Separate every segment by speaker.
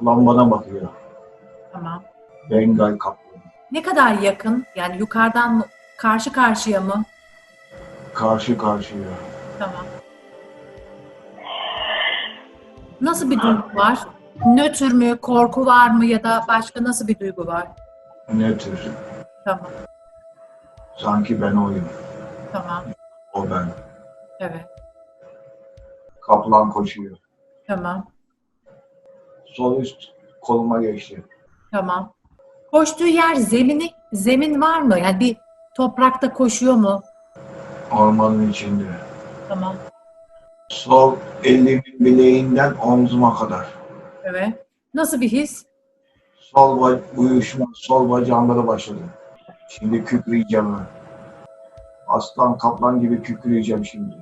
Speaker 1: kaplan bana bakıyor.
Speaker 2: Tamam.
Speaker 1: Bengal kaplanı.
Speaker 2: Ne kadar yakın? Yani yukarıdan mı? Karşı karşıya mı?
Speaker 1: Karşı karşıya.
Speaker 2: Tamam. Nasıl bir duygu var? Nötr mü, korku var mı ya da başka nasıl bir duygu var?
Speaker 1: Ne tür?
Speaker 2: Tamam,
Speaker 1: Sanki ben oyum.
Speaker 2: tamam.
Speaker 1: O ben.
Speaker 2: Evet,
Speaker 1: Kaplan koşuyor.
Speaker 2: tamam,
Speaker 1: Sol üst koluma geçti.
Speaker 2: tamam. Koştuğu yer zemini, zemin var mı? Yani bir toprakta koşuyor mu?
Speaker 1: Ormanın içinde.
Speaker 2: Tamam,
Speaker 1: Sol elimin bileğinden omzuma kadar.
Speaker 2: evet. Nasıl bir his?
Speaker 1: Sol uyuşma, sol bacağımda da başladı. Şimdi kükreyeceğim ben. Aslan kaplan gibi kükreyeceğim şimdi.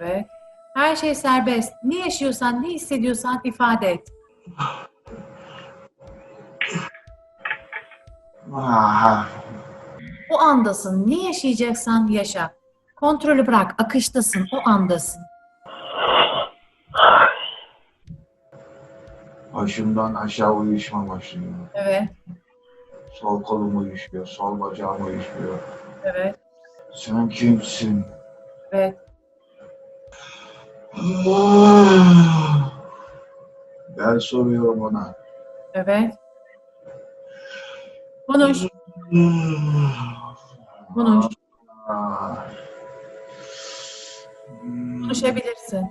Speaker 2: Evet. Her şey serbest. Ne yaşıyorsan, ne hissediyorsan ifade et.
Speaker 1: Ah,
Speaker 2: O andasın. Ne yaşayacaksan yaşa. Kontrolü bırak. Akıştasın. O andasın.
Speaker 1: başımdan aşağı uyuşma başlıyor.
Speaker 2: Evet.
Speaker 1: Sol kolum uyuşuyor, sol bacağım uyuşuyor.
Speaker 2: Evet.
Speaker 1: Sen kimsin?
Speaker 2: Evet.
Speaker 1: Ben soruyorum ona.
Speaker 2: Evet. Konuş. Konuş. Konuşabilirsin.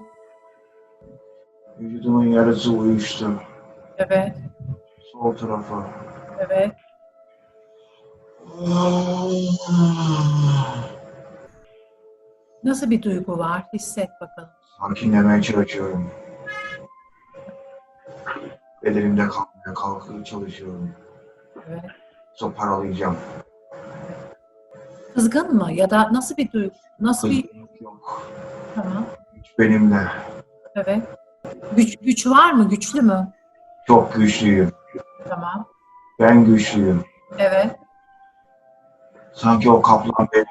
Speaker 1: Vücudumun yarısı uyuştu.
Speaker 2: Evet.
Speaker 1: Sol tarafa.
Speaker 2: Evet. Nasıl bir duygu var? Hisset bakalım.
Speaker 1: Sakinlemeye çalışıyorum. Bedenimde kalmaya kalkıp çalışıyorum.
Speaker 2: Evet.
Speaker 1: Toparlayacağım.
Speaker 2: Kızgın mı? Ya da nasıl bir duygu? Nasıl bir...
Speaker 1: Kızgınlık yok.
Speaker 2: Tamam.
Speaker 1: Hiç benimle.
Speaker 2: Evet. Güç, güç var mı? Güçlü mü?
Speaker 1: Çok güçlüyüm.
Speaker 2: Tamam.
Speaker 1: Ben güçlüyüm.
Speaker 2: Evet.
Speaker 1: Sanki o kaplan benim.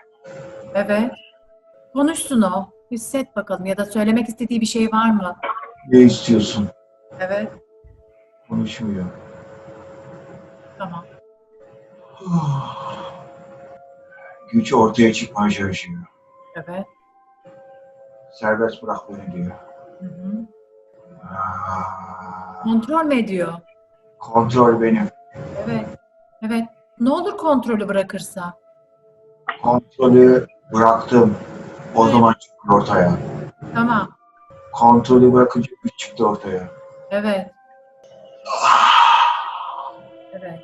Speaker 2: Evet. Konuşsun o. Hisset bakalım. Ya da söylemek istediği bir şey var mı?
Speaker 1: Ne istiyorsun?
Speaker 2: Evet.
Speaker 1: Konuşmuyor.
Speaker 2: Tamam.
Speaker 1: Güç ortaya çıkmaya çalışıyor.
Speaker 2: Evet.
Speaker 1: Serbest bırak beni diyor.
Speaker 2: Hı hı.
Speaker 1: Ah,
Speaker 2: Kontrol mü ediyor?
Speaker 1: Kontrol benim.
Speaker 2: Evet. Evet. Ne olur kontrolü bırakırsa?
Speaker 1: Kontrolü bıraktım. O
Speaker 2: Evet.
Speaker 1: zaman çıktı ortaya.
Speaker 2: Tamam.
Speaker 1: Kontrolü bırakınca güç çıktı ortaya.
Speaker 2: Evet. Evet.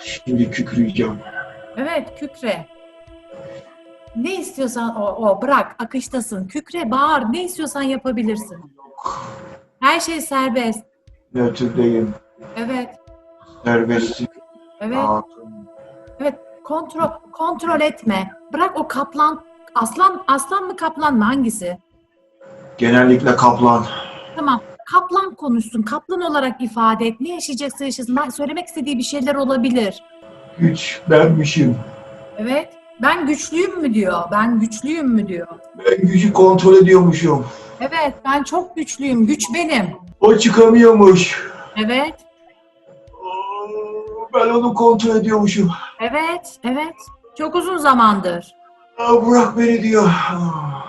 Speaker 1: Şimdi kükreyeceğim.
Speaker 2: Evet, kükre. Ne istiyorsan o, o bırak, akıştasın. Kükre, bağır, ne istiyorsan yapabilirsin. Her şey serbest.
Speaker 1: Nötrdeyim.
Speaker 2: Evet,
Speaker 1: Serbestim.
Speaker 2: evet,
Speaker 1: Rahatım.
Speaker 2: evet. Kontrol, kontrol etme. Bırak o kaplan, aslan, aslan mı kaplan mı hangisi?
Speaker 1: Genellikle kaplan.
Speaker 2: Tamam, kaplan konuşsun. Kaplan olarak ifade et. Ne yaşayacaksa yaşasın. Ben söylemek istediği bir şeyler olabilir.
Speaker 1: Güç benmişim.
Speaker 2: Evet. Ben güçlüyüm mü diyor. Ben güçlüyüm mü diyor.
Speaker 1: Ben gücü kontrol ediyormuşum.
Speaker 2: Evet, ben çok güçlüyüm. Güç benim.
Speaker 1: O çıkamıyormuş.
Speaker 2: Evet.
Speaker 1: Ben onu kontrol ediyormuşum.
Speaker 2: Evet, evet. Çok uzun zamandır.
Speaker 1: Aa, Bırak beni diyor.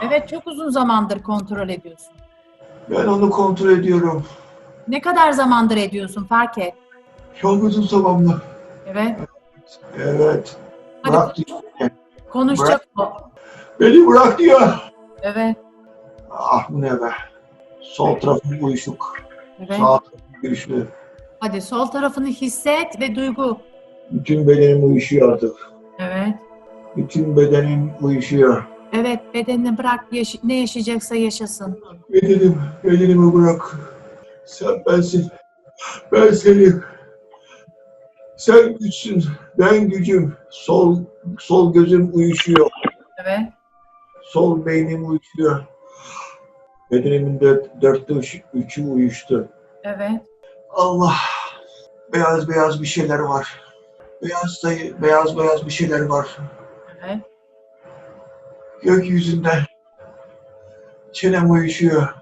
Speaker 2: Evet, çok uzun zamandır kontrol ediyorsun.
Speaker 1: Ben onu kontrol ediyorum.
Speaker 2: Ne kadar zamandır ediyorsun fark et.
Speaker 1: Çok uzun zamanla.
Speaker 2: Evet.
Speaker 1: Evet.
Speaker 2: Hadi
Speaker 1: Bırak
Speaker 2: konuş-
Speaker 1: diyor.
Speaker 2: konuşacak o.
Speaker 1: Beni bırak diyor.
Speaker 2: Evet,
Speaker 1: Ah bu ne be. Sol tarafım uyuşuk.
Speaker 2: evet.
Speaker 1: Sağ tarafım güçlü.
Speaker 2: Hadi sol tarafını hisset ve duygu.
Speaker 1: Bütün bedenim uyuşuyor artık.
Speaker 2: Evet.
Speaker 1: Bütün bedenim uyuşuyor.
Speaker 2: Evet, bedenini bırak, yaş- ne yaşayacaksa yaşasın.
Speaker 1: Bedenim, bedenimi bırak. Sen bensin. Ben senim. Sen güçsün. Ben gücüm. Sol sol gözüm uyuşuyor.
Speaker 2: Evet,
Speaker 1: Sol beynim uyuşuyor. Bedenimin de dörtte üç- üçü uyuştu.
Speaker 2: evet,
Speaker 1: Allah. Beyaz beyaz bir şeyler var. Beyaz da beyaz beyaz bir şeyler var.
Speaker 2: evet,
Speaker 1: Gökyüzünde. Çenem uyuşuyor.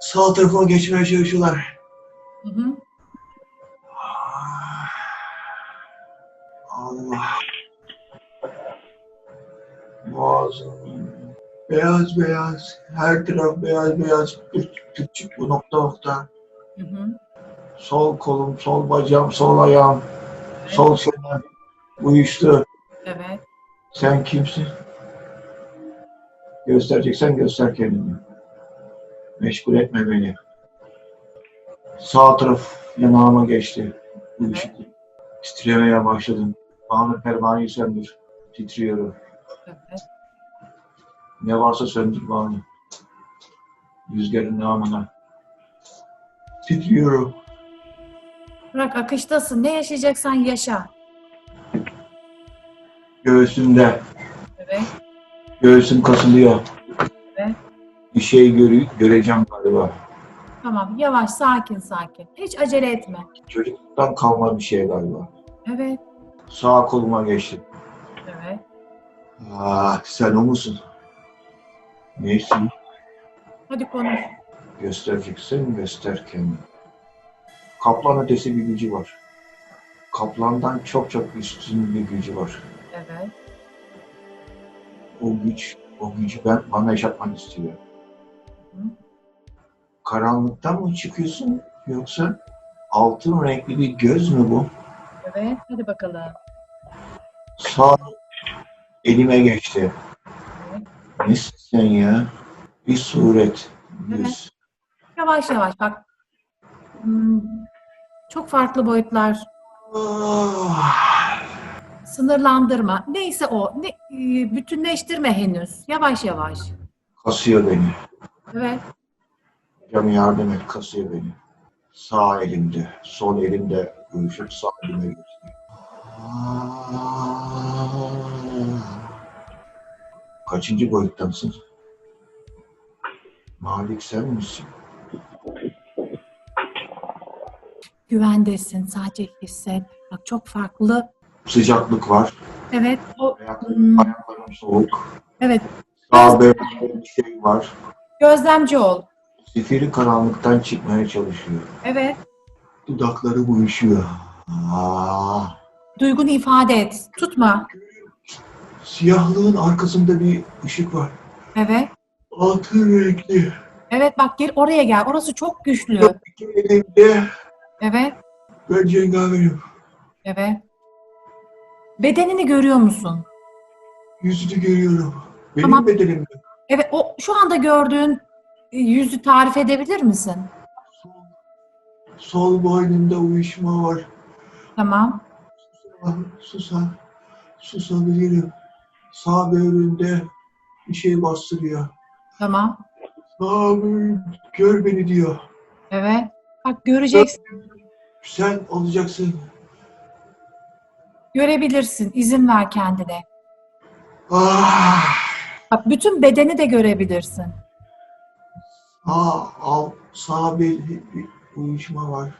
Speaker 1: Sağ tarafa geçmeye çalışıyorlar.
Speaker 2: Hı hı.
Speaker 1: Allah. Boğazım. Beyaz beyaz. Her taraf beyaz beyaz. Küçük küçük bu nokta nokta.
Speaker 2: Hı hı.
Speaker 1: Sol kolum, sol bacağım, sol ayağım, sol çenem uyuştu.
Speaker 2: Evet.
Speaker 1: Sen kimsin? Göstereceksen göster kendini. Meşgul etme beni. Sağ taraf yanağıma geçti. Uyuştu. Titremeye başladım. Bana pervaneyi söndür. Titriyorum. Ne varsa söndür bana. Rüzgarın namına. Titriyorum.
Speaker 2: Bırak akıştasın. Ne yaşayacaksan yaşa.
Speaker 1: Göğsümde.
Speaker 2: Evet.
Speaker 1: Göğsüm kasılıyor.
Speaker 2: Evet.
Speaker 1: Bir şey görü göreceğim galiba.
Speaker 2: Tamam. Yavaş, sakin sakin. Hiç acele etme.
Speaker 1: Çocukluktan kalma bir şey galiba.
Speaker 2: Evet.
Speaker 1: Sağ koluma geçti.
Speaker 2: Evet.
Speaker 1: Ah sen o musun? Neyse
Speaker 2: Hadi konuş.
Speaker 1: göstereceksin göster kendini. Kaplan ötesi bir gücü var. Kaplandan çok çok üstün bir gücü var.
Speaker 2: Evet.
Speaker 1: O güç, o gücü ben bana yaşatmak istiyor.
Speaker 2: Hı.
Speaker 1: Karanlıktan mı çıkıyorsun yoksa altın renkli bir göz mü bu?
Speaker 2: Evet. Hadi bakalım.
Speaker 1: Sağ elime geçti.
Speaker 2: Evet.
Speaker 1: Nesin sen ya? Bir suret, yüz.
Speaker 2: Yavaş yavaş bak. Hmm, Çok farklı boyutlar.
Speaker 1: Ah,
Speaker 2: Sınırlandırma. Neyse o. Ne, e, bütünleştirme henüz. Yavaş yavaş.
Speaker 1: kasıyor beni.
Speaker 2: Evet.
Speaker 1: Hocam yardım et, kasıyor beni. Sağ elimde, sol elimde uyuşup sağ elime. Ah. Kaçıncı boyuttasın? Malik sen misin?
Speaker 2: Güvendesin. Sadece hisset. Bak çok farklı.
Speaker 1: Sıcaklık var.
Speaker 2: Evet. O,
Speaker 1: Ayak, ayaklarım soğuk.
Speaker 2: evet.
Speaker 1: Sağ böyle bir şey var.
Speaker 2: Gözlemci ol.
Speaker 1: Zifiri karanlıktan çıkmaya çalışıyor.
Speaker 2: Evet.
Speaker 1: Dudakları uyuşuyor. Ah.
Speaker 2: Duygunu ifade et. Tutma.
Speaker 1: Siyahlığın arkasında bir ışık var.
Speaker 2: Evet.
Speaker 1: Altın renkli.
Speaker 2: Evet bak gel oraya gel. Orası çok güçlü.
Speaker 1: Elimde
Speaker 2: Evet.
Speaker 1: ben cengaverim.
Speaker 2: Evet. Bedenini görüyor musun?
Speaker 1: Yüzünü görüyorum. Benim
Speaker 2: Tamam.
Speaker 1: bedenimde.
Speaker 2: Evet. O şu anda gördüğün e, yüzü tarif edebilir misin?
Speaker 1: Sol, sol boynumda uyuşma var.
Speaker 2: Tamam.
Speaker 1: Susa, susa, susabilirim. Sağ böğründe bir şey bastırıyor.
Speaker 2: Tamam.
Speaker 1: Sağ böğrüm, gör beni diyor.
Speaker 2: Evet. Bak göreceksin.
Speaker 1: Sen olacaksın.
Speaker 2: Görebilirsin. İzin ver kendine.
Speaker 1: Ah,
Speaker 2: Bak bütün bedeni de görebilirsin.
Speaker 1: sağ, al, sağ bir, bir uyuşma var.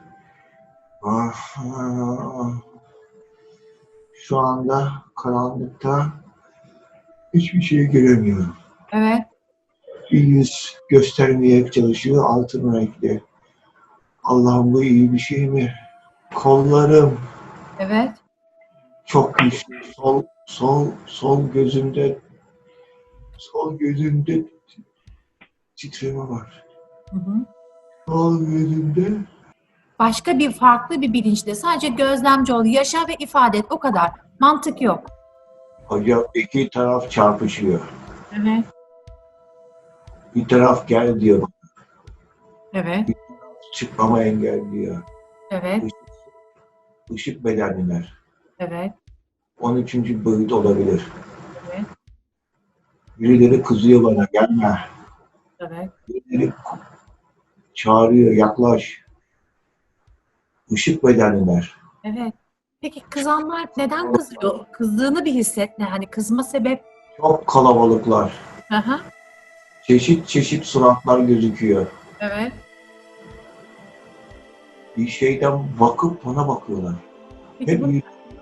Speaker 1: Ah, ah. Şu anda karanlıkta hiçbir şey göremiyorum.
Speaker 2: Evet.
Speaker 1: Bir yüz göstermeye çalışıyor altın renkli. Allah'ım bu iyi bir şey mi? Kollarım
Speaker 2: Evet.
Speaker 1: Çok güçlü. Sol, sol, sol gözümde sol gözümde titreme var.
Speaker 2: Hı hı.
Speaker 1: Sol gözümde
Speaker 2: Başka bir farklı bir bilinçle sadece gözlemci ol, yaşa ve ifade et. O kadar. Mantık yok.
Speaker 1: hocam iki taraf çarpışıyor.
Speaker 2: Evet.
Speaker 1: Bir taraf gel diyor.
Speaker 2: Evet.
Speaker 1: Çıkmama engelliyor.
Speaker 2: Evet.
Speaker 1: Işık bedenliler.
Speaker 2: Evet.
Speaker 1: 13. boyut olabilir.
Speaker 2: Evet.
Speaker 1: Birileri kızıyor bana gelme.
Speaker 2: Evet.
Speaker 1: Birileri çağırıyor yaklaş. Işık bedenliler.
Speaker 2: Evet. Peki kızanlar neden kızıyor? Kızdığını bir hisset ne? Hani kızma sebep.
Speaker 1: Çok kalabalıklar.
Speaker 2: Aha.
Speaker 1: Çeşit çeşit suratlar gözüküyor.
Speaker 2: Evet.
Speaker 1: Bir şeyden bakıp bana bakıyorlar.
Speaker 2: Peki
Speaker 1: Hep
Speaker 2: bu,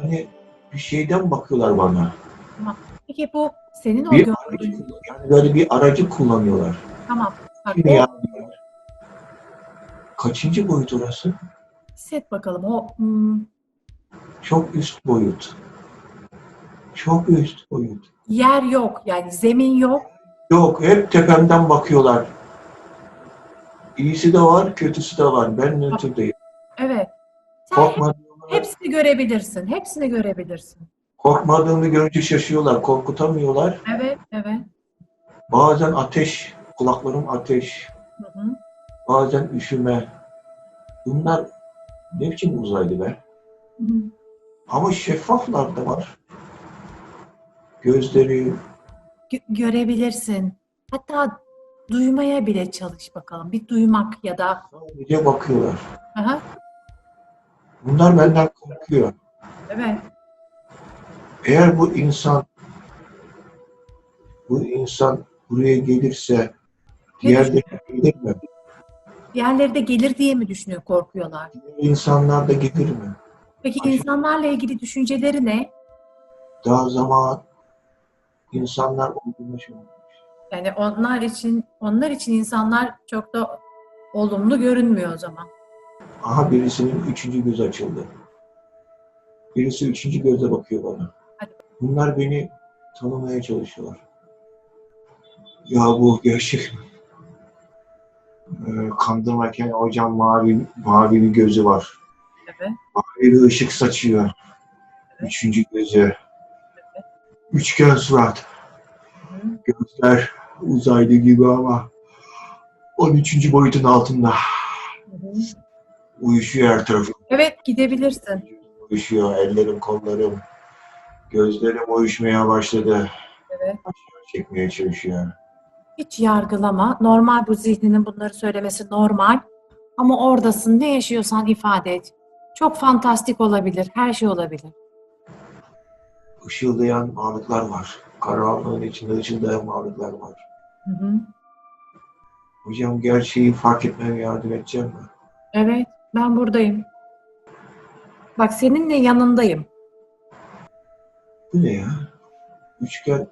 Speaker 1: hani bir şeyden bakıyorlar bana.
Speaker 2: peki bu senin o
Speaker 1: Bir
Speaker 2: gördüğün.
Speaker 1: aracı, yani böyle bir aracı kullanıyorlar.
Speaker 2: Tamam. Bak.
Speaker 1: Kaçıncı boyut orası?
Speaker 2: Hisset bakalım o hmm,
Speaker 1: Çok üst boyut. Çok üst boyut.
Speaker 2: yer yok yani zemin yok.
Speaker 1: Yok, hep tepemden bakıyorlar. İyisi de var, kötüsü de var. Ben nötrdeyim.
Speaker 2: Evet. Sen
Speaker 1: Korkmadığımı,
Speaker 2: hepsini görebilirsin. Hepsini görebilirsin.
Speaker 1: korkmadığımı görünce şaşıyorlar, korkutamıyorlar.
Speaker 2: Evet, evet.
Speaker 1: Bazen ateş, kulaklarım ateş,
Speaker 2: Hı hı.
Speaker 1: bazen üşüme. Bunlar ne biçim uzaylı be?
Speaker 2: Hı hı.
Speaker 1: Ama şeffaflar da var. Gözleri,
Speaker 2: Gö- görebilirsin. Hatta duymaya bile çalış bakalım. Bir duymak ya da
Speaker 1: sadece bakıyorlar.
Speaker 2: Aha,
Speaker 1: Bunlar benden korkuyor.
Speaker 2: evet.
Speaker 1: Eğer bu insan bu insan buraya gelirse diğer de gelir mi?
Speaker 2: Diğerleri de gelir diye mi düşünüyor, korkuyorlar?
Speaker 1: İnsanlar da gelir mi?
Speaker 2: Peki
Speaker 1: Ayşe-
Speaker 2: insanlarla ilgili düşünceleri ne?
Speaker 1: Daha zaman insanlar olgunlaşıyor.
Speaker 2: Yani onlar için onlar için insanlar çok da olumlu görünmüyor o zaman.
Speaker 1: Aha birisinin üçüncü gözü açıldı. Birisi üçüncü gözle bakıyor bana. Bunlar beni tanımaya çalışıyorlar. Ya bu gerçek mi? Ee, kandırırken hocam mavi, mavi bir gözü var.
Speaker 2: Evet.
Speaker 1: Mavi bir ışık saçıyor. Üçüncü gözü. Üçgen surat.
Speaker 2: Hı.
Speaker 1: Gözler uzaylı gibi ama 13. boyutun altında.
Speaker 2: Hı hı.
Speaker 1: Uyuşuyor her.
Speaker 2: Evet gidebilirsin.
Speaker 1: Uyuşuyor ellerim, kollarım. Gözlerim uyuşmaya başladı.
Speaker 2: Evet.
Speaker 1: Çekmeye çalışıyor.
Speaker 2: Hiç yargılama. Normal bu zihninin bunları söylemesi normal. Ama oradasın. Ne yaşıyorsan ifade et. Çok fantastik olabilir. Her şey olabilir.
Speaker 1: Işıldayan varlıklar var. Karanlığın içinde ışıldayan varlıklar var.
Speaker 2: Hı hı.
Speaker 1: Hocam gerçeği fark etmeme yardım edecek mi?
Speaker 2: Evet, ben buradayım. Bak seninle yanındayım.
Speaker 1: Bu ne ya? Üçgen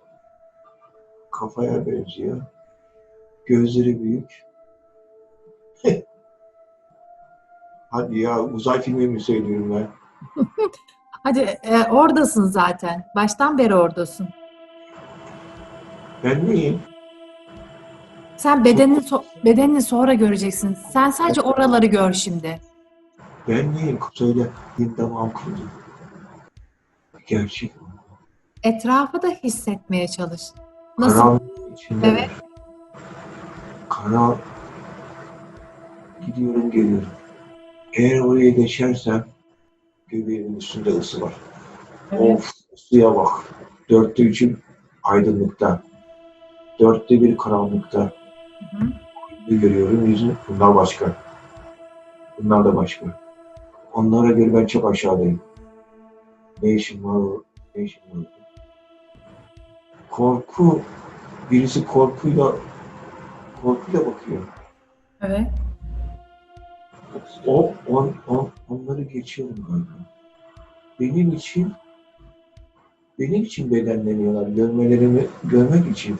Speaker 1: kafaya benziyor. Gözleri büyük. Hadi ya uzay filmi mi söylüyorum ben?
Speaker 2: Hadi e, oradasın zaten. Baştan beri oradasın.
Speaker 1: Ben neyim?
Speaker 2: Sen bedenini so- bedenini sonra göreceksin. Sen sadece oraları gör şimdi.
Speaker 1: Ben neyim? Söyle. Benim damağım kurudu. Gerçek?
Speaker 2: Etrafı da hissetmeye çalış. Nasıl?
Speaker 1: Karanlığın içinde.
Speaker 2: Evet.
Speaker 1: Kara gidiyorum geliyorum. Eğer oraya geçersem göbeğimin üstünde ısı var.
Speaker 2: Evet.
Speaker 1: Of ısıya bak. Dörtte üçü aydınlıkta. Dörtte bir karanlıkta.
Speaker 2: Hı
Speaker 1: görüyorum yüzünü. Bunlar başka. Bunlar da başka. Onlara göre ben çok aşağıdayım. Ne işim var o? Ne işim var? Korku. Birisi korkuyla korkuyla bakıyor.
Speaker 2: Evet.
Speaker 1: O, on, on, onları geçiyorum galiba. Benim için benim için bedenleniyorlar. Görmelerimi görmek için.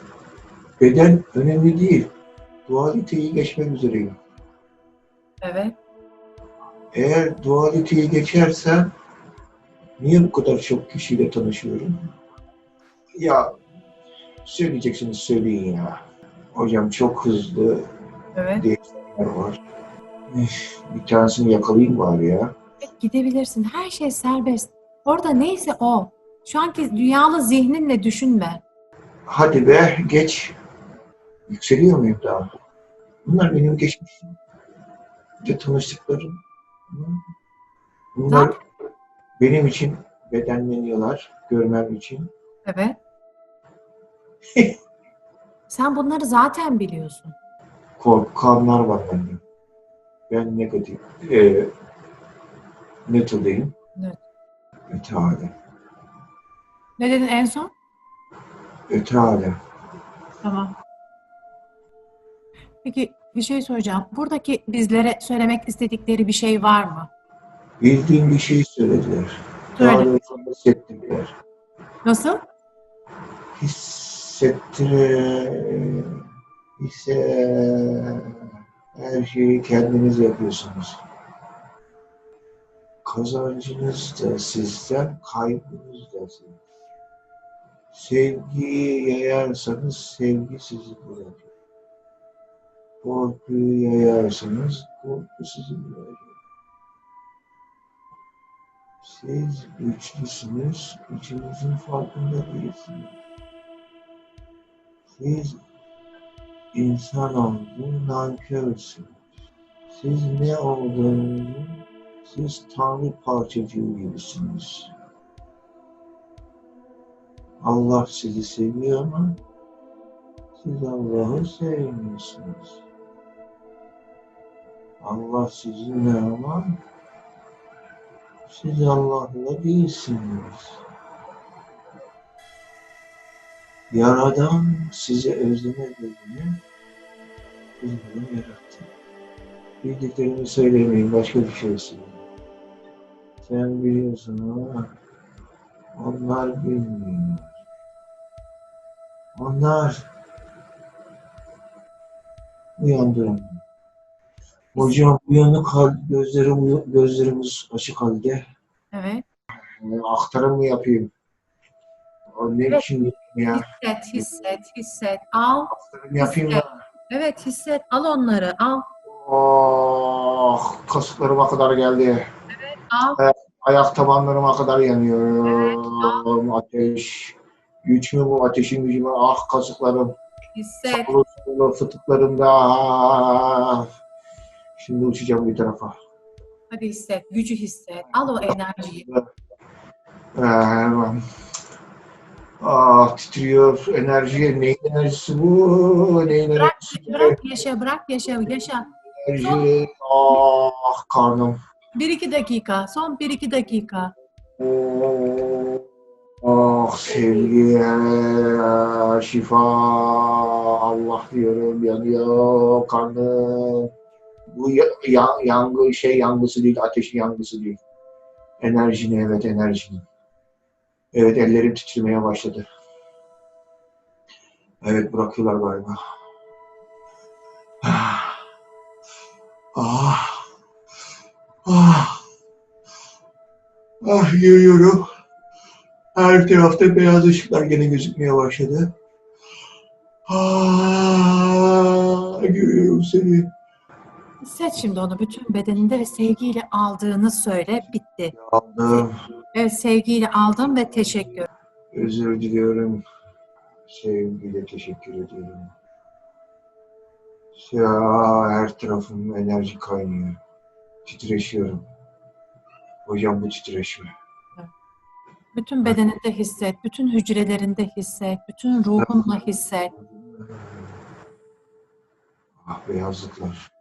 Speaker 1: Beden önemli değil. Dualiteyi geçmek üzereyim.
Speaker 2: Evet.
Speaker 1: Eğer dualiteyi geçersem niye bu kadar çok kişiyle tanışıyorum? Ya söyleyeceksiniz söyleyin ya. Hocam çok hızlı
Speaker 2: Evet.
Speaker 1: değişimler var. Üf, Bir tanesini yakalayayım bari ya.
Speaker 2: Gidebilirsin. Her şey serbest. Orada neyse o. Şu anki dünyalı zihninle düşünme.
Speaker 1: Hadi be geç. Yükseliyor muyum daha? Bunlar benim geçmişim. De tanıştıklarım. Bunlar benim için bedenleniyorlar. Görmem için.
Speaker 2: Evet. Sen bunları zaten biliyorsun.
Speaker 1: Korkanlar var bende. Ben negatif. E, neutral'deyim.
Speaker 2: Evet.
Speaker 1: Öte hale.
Speaker 2: Ne dedin en son?
Speaker 1: Öte hale.
Speaker 2: Tamam. Peki bir şey soracağım. Buradaki bizlere söylemek istedikleri bir şey var mı?
Speaker 1: Bildiğim bir şey söylediler.
Speaker 2: Söyle.
Speaker 1: Doğrusu hissettirdiler.
Speaker 2: Nasıl?
Speaker 1: Hissettire... Hisse... Her şeyi kendiniz yapıyorsunuz. Kazancınız da sizden, kaybınız da sizden. Sevgiyi yayarsanız sevgi sizi bırakır. Korkuyu yayarsanız korku sizi bırakır. Siz güçlüsünüz, gücünüzün farkında değilsiniz. Siz insan olduğu nankörsünüz. Siz ne olduğunu, siz Tanrı parçacığı gibisiniz. Allah sizi seviyor ama siz Allah'ı sevmiyorsunuz. Allah sizinle ama siz Allah'la değilsiniz. Yaradan size özleme gözünü bizden yarattı. Bildiklerimi söylemeyin, başka bir şey söyleyin. Sen biliyorsun ama onlar bilmiyor. Onlar uyandıramıyor. Hocam uyanık hal, gözlerim, gözlerimiz açık halde.
Speaker 2: Evet.
Speaker 1: Yani aktarım mı yapayım? Ne
Speaker 2: Evet.
Speaker 1: biçim ya?
Speaker 2: Hisset, hisset, hisset. Al.
Speaker 1: Aktarım yapayım
Speaker 2: Hisset.
Speaker 1: da.
Speaker 2: Evet hisset. Al onları. Al.
Speaker 1: Oh, kasıklarıma kadar geldi.
Speaker 2: Al.
Speaker 1: Ayak tabanlarıma kadar yanıyor. Ateş. Güç mü bu? Ateşin gücü mü? Ah kasıklarım.
Speaker 2: Hisset.
Speaker 1: Sulu fıtıklarımda. Ah. Şimdi uçacağım bir tarafa.
Speaker 2: Hadi hisset. Gücü hisset. Al o enerjiyi.
Speaker 1: Ee, ah titriyor enerji. Neyin enerjisi bu? Neyin
Speaker 2: Bırak,
Speaker 1: enerjisi?
Speaker 2: bırak yaşa, bırak yaşa, yaşa.
Speaker 1: Enerji. Ah karnım.
Speaker 2: Bir iki dakika. Son bir iki dakika.
Speaker 1: Oh, ah sevgi, şifa, Allah diyorum yanıyor karnım. Bu ya, ya- yangı şey yangısı değil, ateşin yangısı değil. Enerjini evet enerjini. Evet ellerim titremeye başladı. Evet bırakıyorlar galiba. Ah. Ah. Ah. Ah görüyorum. Her tarafta beyaz ışıklar gene gözükmeye başladı. Ah, görüyorum seni.
Speaker 2: Hisset şimdi onu bütün bedeninde ve sevgiyle aldığını söyle. Bitti.
Speaker 1: Aldım.
Speaker 2: Evet sevgiyle aldım ve teşekkür.
Speaker 1: Özür diliyorum. Sevgiyle teşekkür ediyorum. Ya her tarafım enerji kaynıyor. Titreşiyorum. Hocam bu titreşme.
Speaker 2: Bütün bedeninde hisset. Bütün hücrelerinde hisset. Bütün ruhunla hisset.
Speaker 1: Ah beyazlıklar.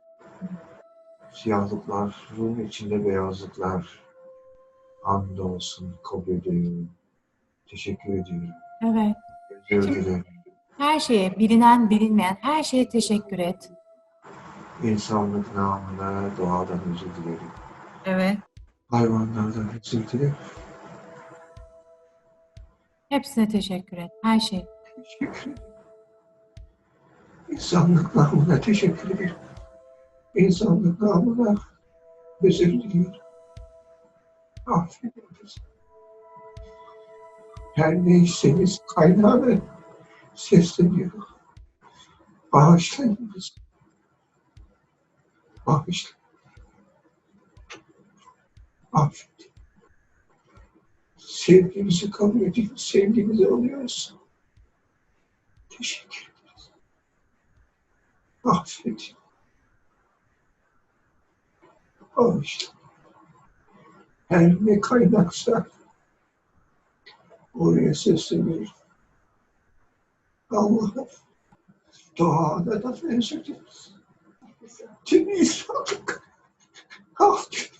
Speaker 1: Siyahlıklar, ruhun içinde beyazlıklar. Hamdolsun, kabul ediyorum. Teşekkür ediyorum.
Speaker 2: Evet.
Speaker 1: Özür dilerim.
Speaker 2: Her şeye, bilinen bilinmeyen her şeye teşekkür et.
Speaker 1: İnsanlık namına doğadan özür dilerim.
Speaker 2: Evet.
Speaker 1: Hayvanlardan özür dilerim.
Speaker 2: Hepsine teşekkür et. Her şey.
Speaker 1: Teşekkür ederim. İnsanlık namına teşekkür ederim. İnsanlık namına özür bizi. Her neyseniz kaynağını sesleniyorum. Bağışlayın bizi. Bağışlayın. Affedin. Sevgimizi kabul edin. Sevgimizi alıyoruz. Teşekkür ederiz. Affedin. Bağışlayın. Her ne kaynaksa oraya sesleniyorum. Allah'a doğada da dileriz. Tüm insanlık affedin.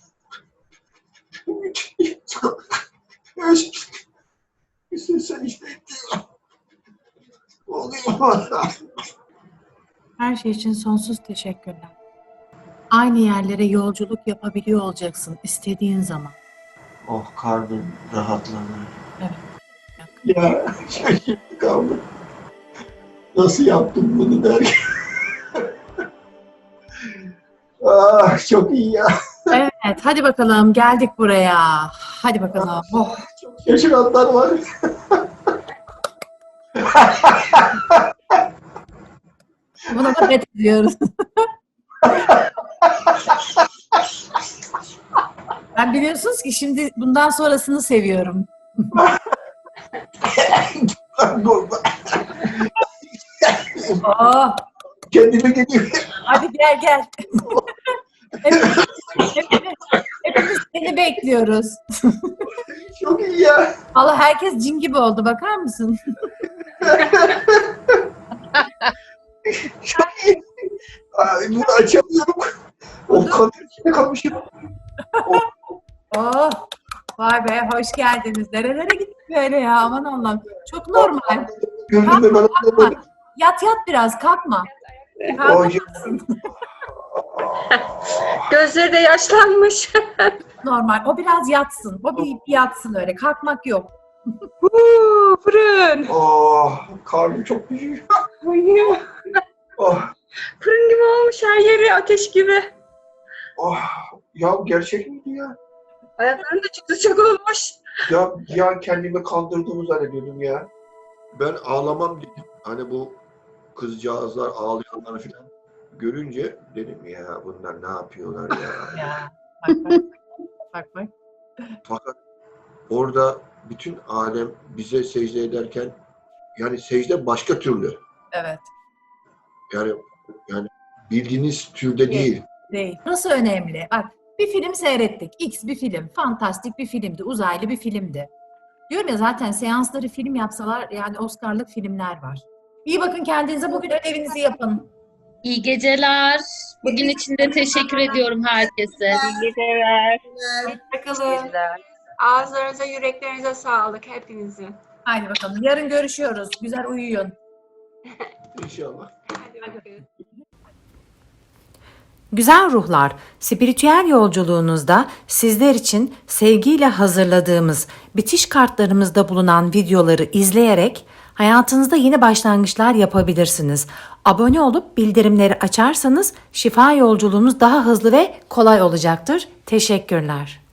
Speaker 1: Bütün insanlık özür dileriz. Bize sen işte. Oluyor.
Speaker 2: Her şey için sonsuz teşekkürler. Aynı yerlere yolculuk yapabiliyor olacaksın istediğin zaman.
Speaker 1: Oh karnım rahatladı.
Speaker 2: Evet.
Speaker 1: Ya şaşırdı kaldım. Nasıl yaptım bunu derken. Ah çok iyi ya.
Speaker 2: Evet, hadi bakalım geldik buraya. Hadi bakalım. Oh.
Speaker 1: Çok şaşıranlar var.
Speaker 2: Buna da bet ediyoruz. ben biliyorsunuz ki şimdi bundan sonrasını seviyorum. Oh,
Speaker 1: Kendime geliyor.
Speaker 2: hadi gel gel. hepimiz, hepimiz, hepimiz seni bekliyoruz.
Speaker 1: Çok iyi ya.
Speaker 2: Allah herkes cin gibi oldu bakar mısın?
Speaker 1: Çok iyi. Ay, bunu açamıyorum. O kadar içine kalmışım.
Speaker 2: Oh, vay be hoş geldiniz. Nerelere gittik böyle ya aman Allah'ım. Çok normal.
Speaker 1: Ben anlamadım.
Speaker 2: Yat yat biraz kalkma.
Speaker 1: Hocam.
Speaker 3: Gözleri de yaşlanmış.
Speaker 2: Normal. O biraz yatsın. O bir, bir yatsın öyle. Kalkmak yok.
Speaker 3: Huu, fırın.
Speaker 1: Oh, karnım çok büyük. Oh,
Speaker 3: Fırın gibi olmuş her yeri ateş gibi.
Speaker 1: oh. Ya gerçek miydi ya?
Speaker 3: Ayakların da çıktı çok olmuş.
Speaker 1: Ya, ya kendimi kandırdığımı zannediyordum ya. Ben ağlamam dedim. Hani bu kızcağızlar ağlıyorlar falan. Görünce dedim ya bunlar ne yapıyorlar ya.
Speaker 2: Ya. Bak bak. bak bak.
Speaker 1: Fakat orada bütün alem bize secde ederken yani secde başka türlü.
Speaker 2: Evet.
Speaker 1: Yani yani bildiğiniz türde değil.
Speaker 2: Değil. Burası önemli. Bak bir film seyrettik. X bir film. Fantastik bir filmdi. Uzaylı bir filmdi. Diyorum ya zaten seansları film yapsalar yani Oscar'lık filmler var. İyi bakın kendinize. Bugün ödevinizi yapın.
Speaker 4: İyi geceler. Bugün için de teşekkür ediyorum herkese.
Speaker 3: İyi geceler.
Speaker 2: Bakalım.
Speaker 3: Ağızlarınıza, yüreklerinize sağlık hepinizin.
Speaker 2: Haydi bakalım. Yarın görüşüyoruz. Güzel uyuyun.
Speaker 1: İnşallah.
Speaker 3: Hadi bakalım.
Speaker 5: Güzel ruhlar, spiritüel yolculuğunuzda sizler için sevgiyle hazırladığımız bitiş kartlarımızda bulunan videoları izleyerek hayatınızda yeni başlangıçlar yapabilirsiniz. Abone olup bildirimleri açarsanız şifa yolculuğunuz daha hızlı ve kolay olacaktır. Teşekkürler.